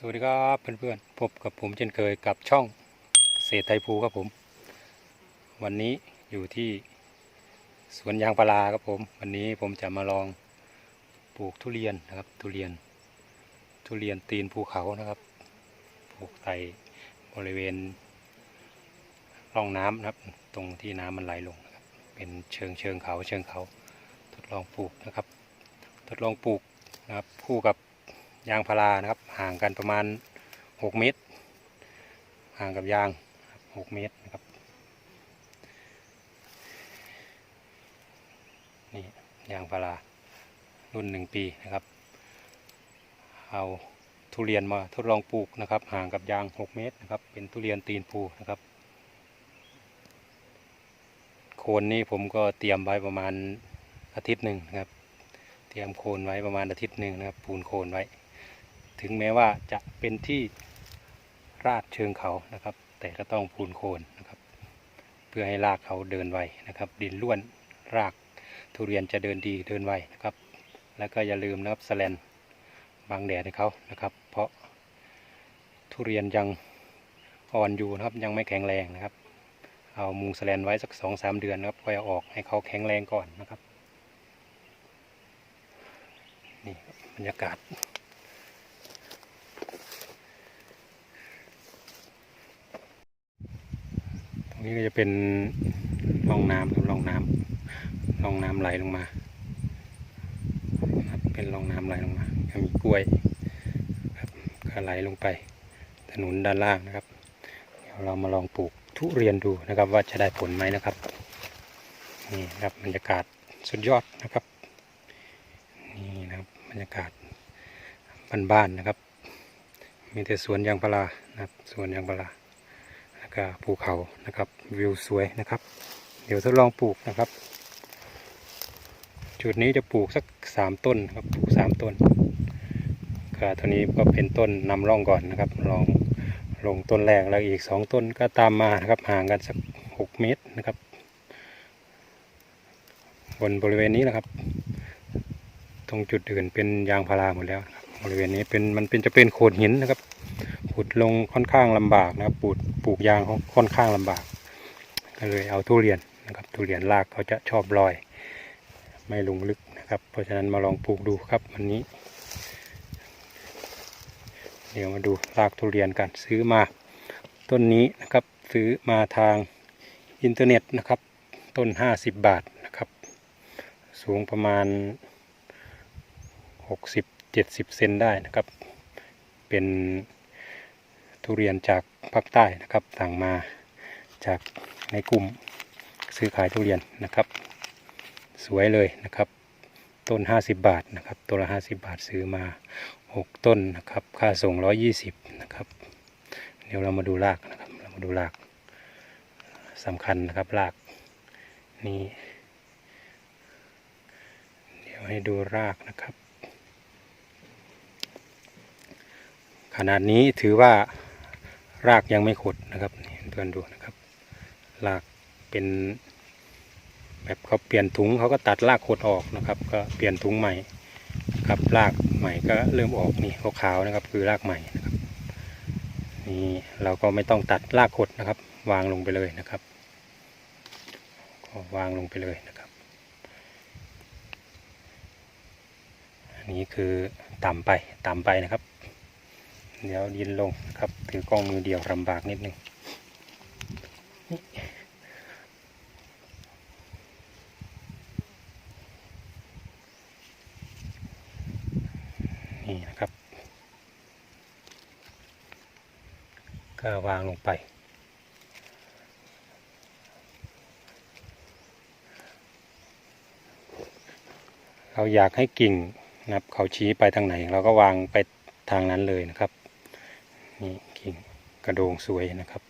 สวัสดีครับเพื่อนๆพบกับผมเช่นเคยกับช่องเกษตรไทยภูครับผม วันนี้อยู่ที่สวนยางพาราครับผม วันนี้ผมจะมาลองปลูกทุเรียนนะครับทุเรียน ทุเรียนตีนภูเขานะครับปลูกใส่บริเวณร่องน้ำนะครับ ตรงที่น้ำมันไหลลงนะครับเป็นเชิงเชิงเขาเชิงเขา ทดลองปลูกนะครับ ทดลองปลูกนะครับคู่กับ ยางพารานะครับ ห่างกันประมาณ 6 เมตร ห่างกับยาง 6 เมตรนะครับนี่ยางพารารุ่น 1 ปีนะครับ เอาทุเรียนมาทดลองปลูกนะครับ ห่างกับยาง 6 เมตรนะครับ เป็นทุเรียนตีนภูนะครับโคนนี่ผมก็เตรียมไว้ประมาณอาทิตย์หนึ่งนะครับ เตรียมโคนไว้ประมาณอาทิตย์หนึ่งนะครับปูนโคนไว้ ถึงแม้ว่าจะเป็นที่ราดเชิงเขานะครับ แต่ก็ต้องพูนโคนนะครับ เพื่อให้รากเขาเดินไวนะครับ ดินล้วนรากทุเรียนจะเดินดีเดินไวนะครับ แล้วก็อย่าลืมนะครับสแลนบังแดดให้เขานะครับ เพราะทุเรียนยังอ่อนอยู่นะครับยังไม่แข็งแรงนะครับ เอามุงสแลนไว้สักสองสามเดือนนะครับค่อยเอาออกให้เขาแข็งแรงก่อนนะครับนี่บรรยากาศ ตรง นี้ก็จะเป็นร่องน้ำครับร่องน้ำร่องน้ำไหลลงมาครับเป็นร่องน้ำไหลลงมาก็มีกล้วยครับก็ไหลลงไปถนนด้านล่างนะครับ เดี๋ยวเรามาลองปลูกทุเรียนดูนะครับ ว่าจะได้ผลไหมนะครับนี่นะครับบรรยากาศสุดยอดนะครับนี่นะครับบรรยากาศบ้านๆนะครับ มีแต่สวนยางพารานะครับสวนยางพารา แล้วก็ภูเขานะครับวิวสวยนะครับ เดี๋ยวทดลองปลูกนะครับ จุดนี้จะปลูกสักสามต้นครับปลูกสามต้นก็ตัวนี้ก็เป็นต้นนำร่องก่อนนะครับลองลงต้นแรกแล้วอีกสองต้นก็ตามมานะครับห่างกันสักหกเมตรนะครับ บนบริเวณนี้นะครับ ตรงจุดอื่นเป็นยางพาราหมดแล้วบบริเวณนี้เป็นมันเป็นจะเป็นโขดหินนะครับ ขุดลงค่อนข้างลำบากนะครับปลูกปลูกยางค่อนข้างลำบาก ก็เลยเอาทุเรียนนะครับทุเรียนรากเขาจะชอบลอย ไม่ลงลึกนะครับ เพราะฉะนั้นมาลองปลูกดูครับวันนี้ เดี๋ยวมาดูรากทุเรียนกันซื้อมา ต้นนี้นะครับซื้อมาทางอินเทอร์เน็ตนะครับ ต้น 50 บาทนะครับ สูงประมาณ 60-70 เซนได้นะครับ เป็น ทุเรียนจากภาคใต้นะครับ สั่งมาจากในกลุ่มซื้อขายทุเรียนนะครับ สวยเลยนะครับ ต้น 50 บาทนะครับตัวละ 50 บาทซื้อมา 6 ต้นนะครับ ค่าส่ง 120 นะครับ เดี๋ยวเรามาดูรากนะครับ เรามาดูรากสำคัญนะครับรากนี่เดี๋ยวให้ดูรากนะครับ ขนาดนี้ถือว่า รากยังไม่ขดนะครับเพื่อนดูนะครับรากเป็น แบบเขาเปลี่ยนถุงเขาก็ตัดรากขดออกนะครับ ก็เปลี่ยนถุงใหม่ครับรากใหม่ก็เริ่มออกนี่ขาวๆนะครับ คือรากใหม่นะครับนี่เราก็ไม่ต้องตัดรากขดนะครับ วางลงไปเลยนะครับก็วางลงไปเลยนะครับอันนี้คือต่ำไปต่ำไปนะครับ เดี๋ยวดินลงครับถือกล้องมือเดียวลำบากนิดนึงนี่นี่นะครับ ก็วางลงไป เราอยากให้กิ่งนะครับเขาชี้ไปทางไหน เราก็วางไปทางนั้นเลยนะครับ นี่กิ่งกระโดงสวยนะครับ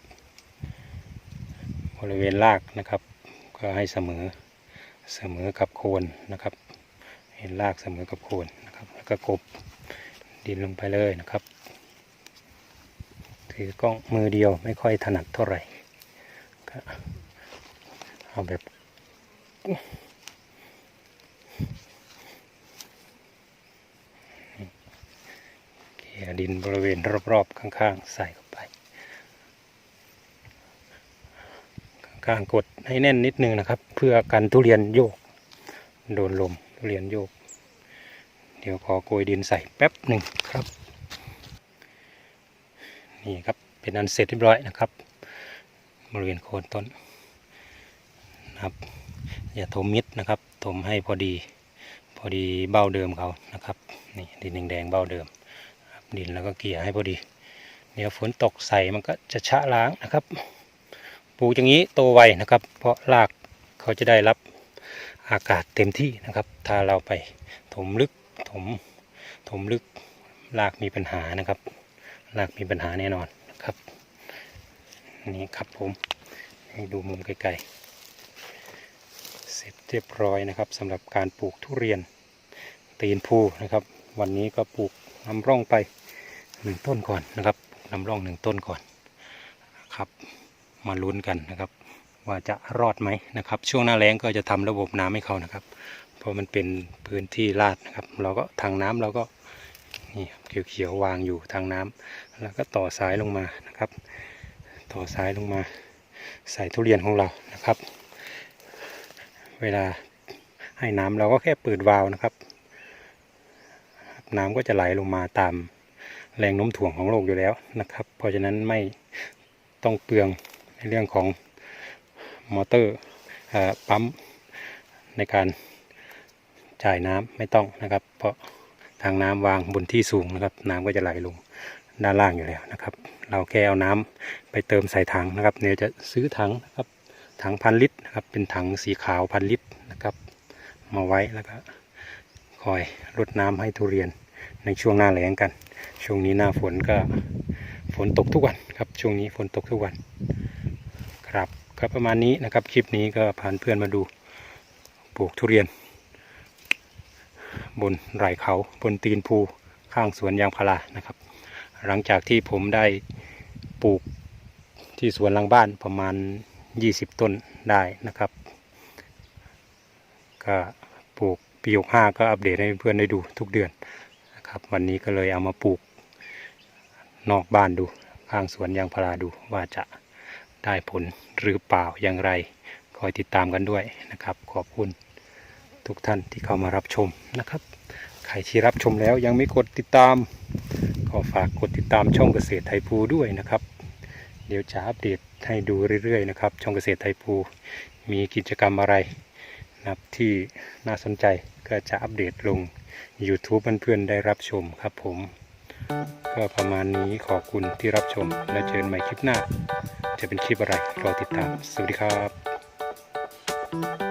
บริเวณรากนะครับ ก็ให้เสมอเสมอกับโคนนะครับ เห็นรากเสมอกับโคนนะครับ แล้วก็กบดินลงไปเลยนะครับ ถือกล้องมือเดียวไม่ค่อยถนัดเท่าไหร่ก็เอาแบบโอเค เขี่ย ดินบริเวณรอบๆข้างๆ ใส่เข้าไป ข้างๆกดให้แน่นนิดนึงนะครับ เพื่อกันทุเรียนโยก โดนลมทุเรียนโยก เดี๋ยวขอโกยดินใส่แป๊บหนึ่งครับ นี่ครับเป็นอันเสร็จเรียบร้อยนะครับบริเวณโคนต้นนะครับอย่าถมมิดนะครับถมให้พอดีพอดีเบ้าเดิมเขานะครับนี่ดินแดงๆเบ้าเดิม ดินแล้วก็เกลี่ยให้พอดี เดี๋ยวฝนตกใส่มันก็จะชะล้างนะครับปลูกอย่างนี้โตไวนะครับ เพราะรากเขาจะได้รับอากาศเต็มที่นะครับ ถ้าเราไปถมลึกถมถมลึกรากมีปัญหานะครับรากมีปัญหาแน่นอนนะครับ นี่ครับผมให้ดูมุมไกลๆเสร็จเรียบร้อยนะครับสำหรับการปลูกทุเรียนตีนภูนะครับ วันนี้ก็ปลูก นำร่องไปหนึ่งต้นก่อนนะครับนำร่องหนึ่งต้นก่อนครับมาลุ้นกันนะครับ ว่าจะรอดไหมนะครับ ช่วงหน้าแล้งก็จะทำระบบน้ำให้เขานะครับ เพราะมันเป็นพื้นที่ลาดนะครับ เราก็ทางน้ำเราก็นี่เขียวๆวางอยู่ทางน้ำแล้วก็ต่อสายลงมานะครับ ต่อสายลงมา ใส่ทุเรียนของเรานะครับ เวลาให้น้ำเราก็แค่เปิดวาล์วนะครับ น้ำก็จะไหลลงมาตามแรงโน้มถ่วงของโลกอยู่แล้วนะครับ เพราะฉะนั้นไม่ต้องเปลืองในเรื่องของมอเตอร์ปั๊มในการจ่ายน้ำไม่ต้องนะครับ เพราะทางน้ำวางบนที่สูงนะครับ น้ำก็จะไหลลงด้านล่างอยู่แล้วนะครับ เราแค่เอาน้ำไปเติมใส่ถังนะครับเดี๋ยวจะซื้อถังนะครับถังพันลิตรนะครับเป็นถังสีขาวพันลิตรนะครับ มาไว้แล้วก็ คอยรดน้ำให้ทุเรียนในช่วงหน้าแล้งกัน ช่วงนี้หน้าฝนก็ฝนตกทุกวันครับ ช่วงนี้ฝนตกทุกวัน ครับก็ประมาณนี้นะครับ คลิปนี้ก็พาเพื่อนมาดูปลูกทุเรียน บนไหล่เขาบนตีนภูข้างสวนยางพารานะครับ หลังจากที่ผมได้ปลูกที่สวนหลังบ้านประมาณ 20 ต้นได้นะครับ ก็ปลูก ปีหกห้าก็อัปเดตให้เพื่อนได้ดูทุกเดือนนะครับวันนี้ก็เลยเอามาปลูกนอกบ้านดู ข้างสวนยางพาราดูว่าจะได้ผลหรือเปล่าอย่างไร คอยติดตามกันด้วยนะครับ ขอบคุณทุกท่านที่เข้ามารับชมนะครับ ใครที่รับชมแล้วยังไม่กดติดตาม ก็ฝากกดติดตามช่องเกษตรไทยภูด้วยนะครับ เดี๋ยวจะอัปเดตให้ดูเรื่อยๆนะครับ ช่องเกษตรไทยภูมีกิจกรรมอะไร นะครับที่น่าสนใจก็จะอัปเดตลง YouTube เพื่อนๆได้รับชมครับผม ก็ประมาณนี้ขอบคุณที่รับชม และเจอกันใหม่คลิปหน้า จะเป็นคลิปอะไรรอติดตาม สวัสดีครับ